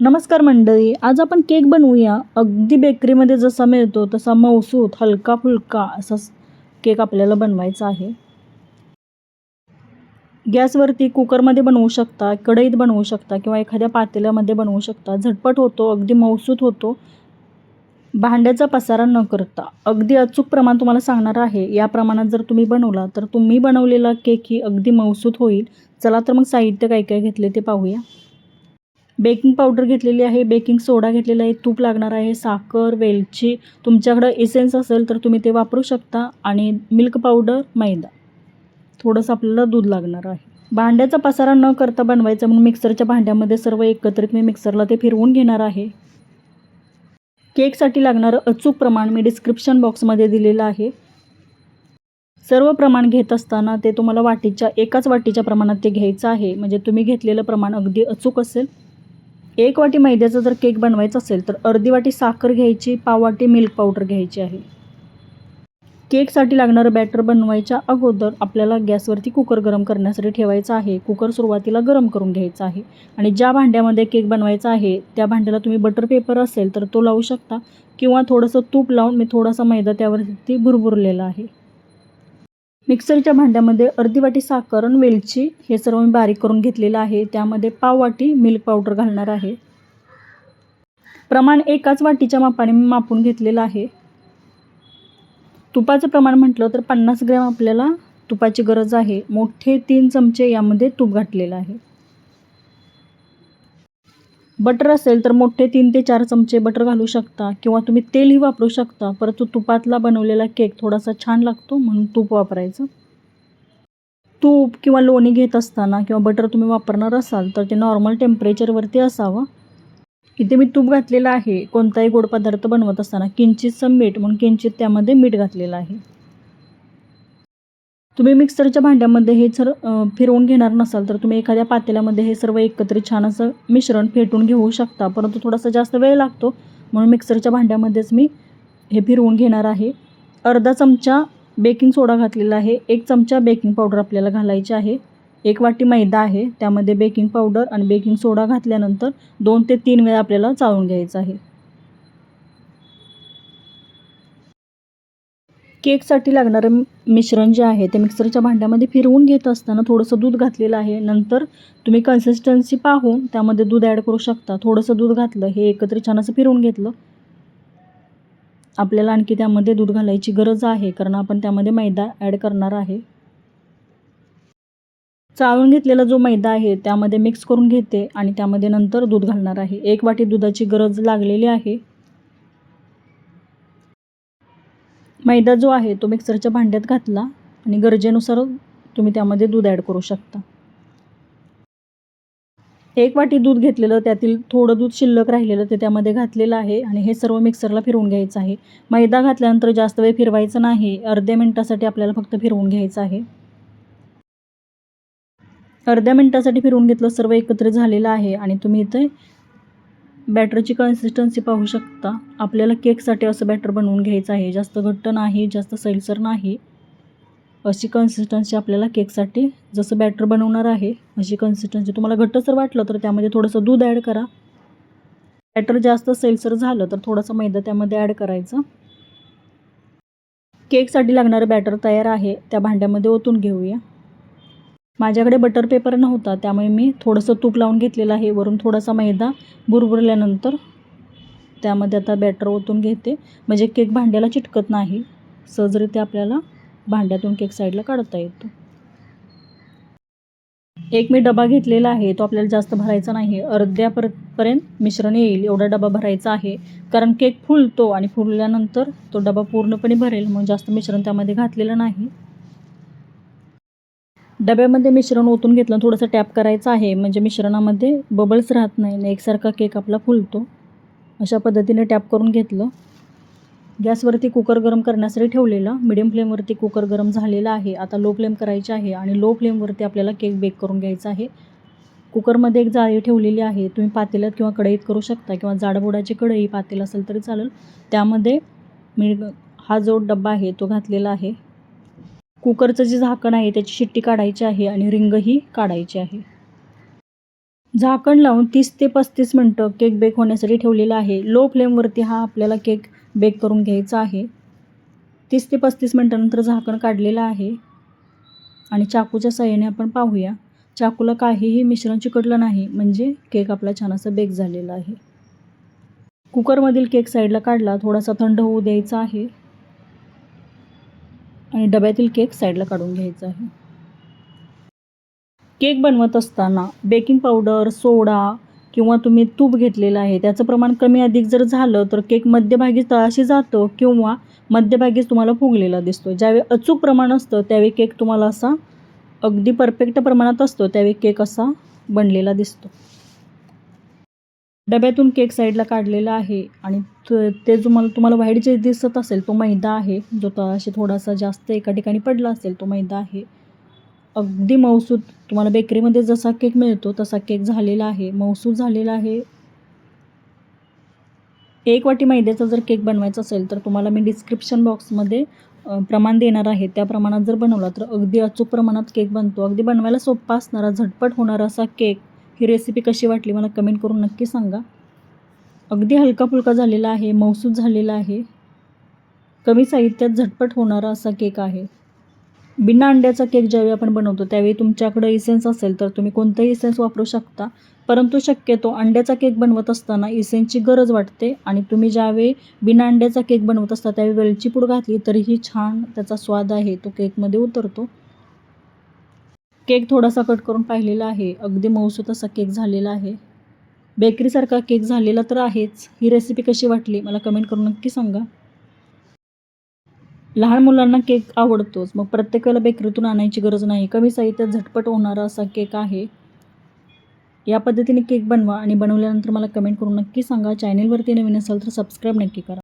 नमस्कार मंडळी आज आपण केक बनवूया. अगदी बेकरीमध्ये जसा मिळतो तसा मऊसूत हलका फुलका असा केक आपल्याला बनवायचा आहे. गॅसवरती कुकरमध्ये बनवू शकता कढईत बनवू शकता किंवा एखाद्या पातेल्यामध्ये बनवू शकता. झटपट होतो अगदी मऊसूत होतो. भांड्याचा पसारा न करता. अगदी अचूक प्रमाण तुम्हाला सांगणार आहे. या प्रमाणात जर तुम्ही बनवला तर तुम्ही बनवलेला केक ही अगदी मऊसूत होईल. चला तर मग साहित्य काय काय घेतले ते पाहूया. बेकिंग पावडर घेतलेली आहे बेकिंग सोडा घेतलेला आहे तूप लागणार आहे साखर वेलची. तुमच्याकडं एसेन्स असेल तर तुम्ही ते वापरू शकता. आणि मिल्क पावडर मैदा. थोडंसं आपल्याला दूध लागणार आहे. भांड्याचा पसारा न करता बनवायचा म्हणून मिक्सरच्या भांड्यामध्ये सर्व एकत्रित मी मिक्सरला ते फिरवून घेणार आहे. केकसाठी लागणारं अचूक प्रमाण मी डिस्क्रिप्शन बॉक्समध्ये दिलेलं आहे. सर्व प्रमाण घेत असताना ते तुम्हाला वाटीच्या एकाच वाटीच्या प्रमाणात ते घ्यायचं आहे. म्हणजे तुम्ही घेतलेलं प्रमाण अगदी अचूक असेल. एक वाटी मैद्याचा जर केक बनवायचा असेल तर अर्धी वाटी साखर घ्यायची पाव वाटी मिल्क पावडर घ्यायची आहे. केकसाठी लागणारं बॅटर बनवायच्या अगोदर आपल्याला गॅसवरती कुकर गरम करण्यासाठी ठेवायचा आहे. कुकर सुरुवातीला गरम करून घ्यायचा आहे. आणि ज्या भांड्यामध्ये केक बनवायचा आहे त्या भांड्याला तुम्ही बटर पेपर असेल तर तो लावू शकता. किंवा थोडंसं तूप लावून मी थोडासा मैदा त्यावरती भुरभुरलेला आहे. मिक्सरच्या भांड्यामध्ये अर्धी वाटी साखर आणि वेलची हे सर्व मी बारीक करून घेतलेलं आहे. त्यामध्ये पाव वाटी मिल्क पावडर घालणार आहे. प्रमाण एकाच वाटीच्या मापाने मी मापून घेतलेलं आहे. तुपाचं प्रमाण म्हटलं तर पन्नास ग्रॅम आपल्याला तुपाची गरज आहे. मोठे तीन चमचे यामध्ये तूप घातलेलं आहे. बटर असेल तर मोठे तीन ते चार चमचे बटर घालू शकता किंवा तुम्ही तेलही वापरू शकता. परंतु तुपातला बनवलेला केक थोडासा छान लागतो म्हणून तूप वापरायचं. तूप किंवा लोणी घेत असताना किंवा बटर तुम्ही वापरणार असाल तर ते नॉर्मल टेम्परेचरवरती असावं. इथे मी तूप घातलेलं आहे. कोणताही गोड पदार्थ बनवत असताना किंचितचं मीठ म्हणून किंचित त्यामध्ये मीठ घातलेलं आहे. तुम्ही मिक्सरच्या भांड्यामध्ये हे जर फिरवून घेणार नसाल तर तुम्ही एखाद्या पातेल्यामध्ये हे सर्व एकत्रित छान असं मिश्रण फेटून घेऊ शकता. परंतु थोडासा जास्त वेळ लागतो म्हणून मिक्सरच्या भांड्यामध्येच मी हे फिरवून घेणार आहे. अर्धा चमचा बेकिंग सोडा घातलेला आहे. एक चमचा बेकिंग पावडर आपल्याला घालायची आहे. एक वाटी मैदा आहे. त्यामध्ये बेकिंग पावडर आणि बेकिंग सोडा घातल्यानंतर दोन ते तीन वेळा आपल्याला चाळून घ्यायचं आहे. केकसाठी लागणारं मिश्रण जे आहे ते मिक्सरच्या भांड्यामध्ये फिरवून घेत असताना थोडंसं दूध घातलेलं आहे. नंतर तुम्ही कन्सिस्टन्सी पाहून त्यामध्ये दूध ॲड करू शकता. थोडंसं दूध घातलं हे एकत्र छान असं फिरवून घेतलं. आपल्याला आणखी त्यामध्ये दूध घालायची गरज आहे कारण आपण त्यामध्ये मैदा ॲड करणार आहे. चाळून घेतलेला जो मैदा आहे त्यामध्ये मिक्स करून घेते आणि त्यामध्ये नंतर दूध घालणार आहे. एक वाटी दुधाची गरज लागलेली आहे. मैदा जो आहे तो मिक्सरच्या भांड्यात घातला आणि गरजेनुसार तुम्ही त्यामध्ये दूध ॲड करू शकता. एक वाटी दूध घेतलेलं त्यातील थोडं दूध शिल्लक राहिलेलं ते त्यामध्ये घातलेलं आहे आणि हे सर्व मिक्सरला फिरवून घ्यायचं आहे. मैदा घातल्यानंतर जास्त वेळ फिरवायचं नाही अर्ध्या मिनटासाठी आपल्याला फक्त फिरवून घ्यायचं आहे. अर्ध्या मिनटासाठी फिरवून घेतलं सर्व एकत्र झालेलं आहे आणि तुम्ही इथे बॅटरची कन्सिस्टन्सी पाहू शकता. आपल्याला केकसाठी असं बॅटर बनवून घ्यायचं आहे. जास्त घट्ट नाही जास्त सैलसर नाही. अशी कन्सिस्टन्सी आपल्याला केकसाठी जसं बॅटर बनवणार आहे अशी कन्सिस्टन्सी तुम्हाला घट्टसर वाटलं तर त्यामध्ये थोडंसं दूध ॲड करा. बॅटर जास्त सैलसर झालं तर थोडंसं मैदा त्यामध्ये ॲड करायचं. केकसाठी लागणारं बॅटर तयार आहे. त्या भांड्यामध्ये ओतून घेऊया. माझ्याकडे बटर पेपर नव्हता त्यामुळे मी थोडंसं तूप लावून घेतलेलं आहे. वरून थोडासा मैदा बुरबुरल्यानंतर त्यामध्ये आता बॅटर ओतून घेते. म्हणजे केक भांड्याला चिटकत नाही. सहजरित्या आपल्याला भांड्यातून केक साईडला काढता येतो. एक मी डबा घेतलेला आहे तो आपल्याला जास्त भरायचा नाही. अर्ध्यापर पर्यंत मिश्रण येईल एवढा डबा भरायचा आहे. कारण केक फुलतो आणि फुलल्यानंतर तो डबा पूर्णपणे भरेल म्हणून जास्त मिश्रण त्यामध्ये घातलेलं नाही. डब्यामध्ये मिश्रण ओतून घेतलं थोडंसं टॅप करायचं आहे. म्हणजे मिश्रणामध्ये बबल्स राहत नाही आणि एकसारखा केक आपला फुलतो. अशा पद्धतीने टॅप करून घेतलं. गॅसवरती कुकर गरम करण्यासाठी ठेवलेला. मिडियम फ्लेमवरती कुकर गरम झालेला आहे. आता लो फ्लेम करायची आहे आणि लो फ्लेमवरती आपल्याला केक बेक करून घ्यायचा आहे. कुकरमध्ये एक जाळी ठेवलेली आहे. तुम्ही पातेल्यात किंवा कढईत करू शकता किंवा जाडबोडाची कढई पातेल असेल तरी चालेल. त्यामध्ये मी हा जो डब्बा आहे तो घातलेला आहे. कुकरचं जे झाकण आहे त्याची शिट्टी काढायची आहे आणि रिंगही काढायची आहे. झाकण लावून तीस ते पस्तीस मिनटं केक बेक होण्यासाठी ठेवलेला आहे. लो फ्लेमवरती हा आपल्याला केक बेक करून घ्यायचा आहे. तीस ते पस्तीस मिनटानंतर झाकण काढलेलं आहे. आणि चाकूच्या साह्याने आपण पाहूया. चाकूला काहीही मिश्रण चिकटलं नाही म्हणजे केक आपला छान असा बेक झालेला आहे. कुकरमधील केक साईडला काढला थोडासा थंड होऊ द्यायचा आहे. आणि डब्यातील केक साईडला काढून घ्यायचा आहे. केक बनवत असताना बेकिंग पावडर सोडा किंवा तुम्ही तूप घेतलेलं आहे त्याचं प्रमाण कमी अधिक जर झालं तर केक मध्यभागी तळाशी जातो किंवा मध्यभागीच तुम्हाला फुगलेला दिसतो. ज्यावेळी अचूक प्रमाण असतं त्यावेळी केक तुम्हाला असा अगदी परफेक्ट प्रमाणात असतो त्यावेळी केक असा बनलेला दिसतो. डब्यातून केक साईडला काढलेला आहे आणि ते जो मला तुम्हाला व्हाईट जे दिसत असेल तो मैदा आहे जो असे थोडासा जास्त एका ठिकाणी पडला असेल तो मैदा आहे. अगदी मौसूद तुम्हाला बेकरीमध्ये जसा केक मिळतो तसा केक झालेला आहे मौसूद झालेला आहे. एक वाटी मैद्याचा जर केक बनवायचा असेल तर तुम्हाला मी डिस्क्रिप्शन बॉक्समध्ये प्रमाण देणार आहे. त्या प्रमाणात जर बनवला तर अगदी अचूक प्रमाणात केक बनतो. अगदी बनवायला सोपा असणारा झटपट होणारा असा केक ही रेसिपी कशी वाटली मला कमेंट करून नक्की सांगा. अगदी हलका फुलका झालेला आहे मौसूद झालेला आहे. कमी साहित्यात झटपट होणारा असा केक आहे. बिना अंड्याचा केक ज्यावेळी आपण बनवतो त्यावेळी तुमच्याकडं इसेन्स असेल तर तुम्ही कोणताही इसेन्स वापरू शकता. परंतु शक्यतो अंड्याचा केक बनवत असताना इसेन्सची गरज वाटते आणि तुम्ही ज्यावेळी बिना अंड्याचा केक बनवत असता त्यावेळी वेलची पूड घातली तरीही छान त्याचा स्वाद आहे तो केकमध्ये उतरतो. केक थोडासा कट करून पाहिलेला आहे. अगदी मऊसूत असा केक झालेला आहे. बेकरीसारखा केक झालेला तर आहेच. ही रेसिपी कशी वाटली? मला कमेंट करून नक्की सांगा. लहान मुलांना केक आवडतोच. मग प्रत्येक वेळेला बेकरीतून आणायची गरज नाही. कमी साहित्यात झटपट होणारा असा केक आहे. या पद्धतीने केक बनवा आणि बनवल्यानंतर मला कमेंट करून नक्की सांगा. चॅनेलवरती नवीन असाल तर सबस्क्राईब नक्की करा.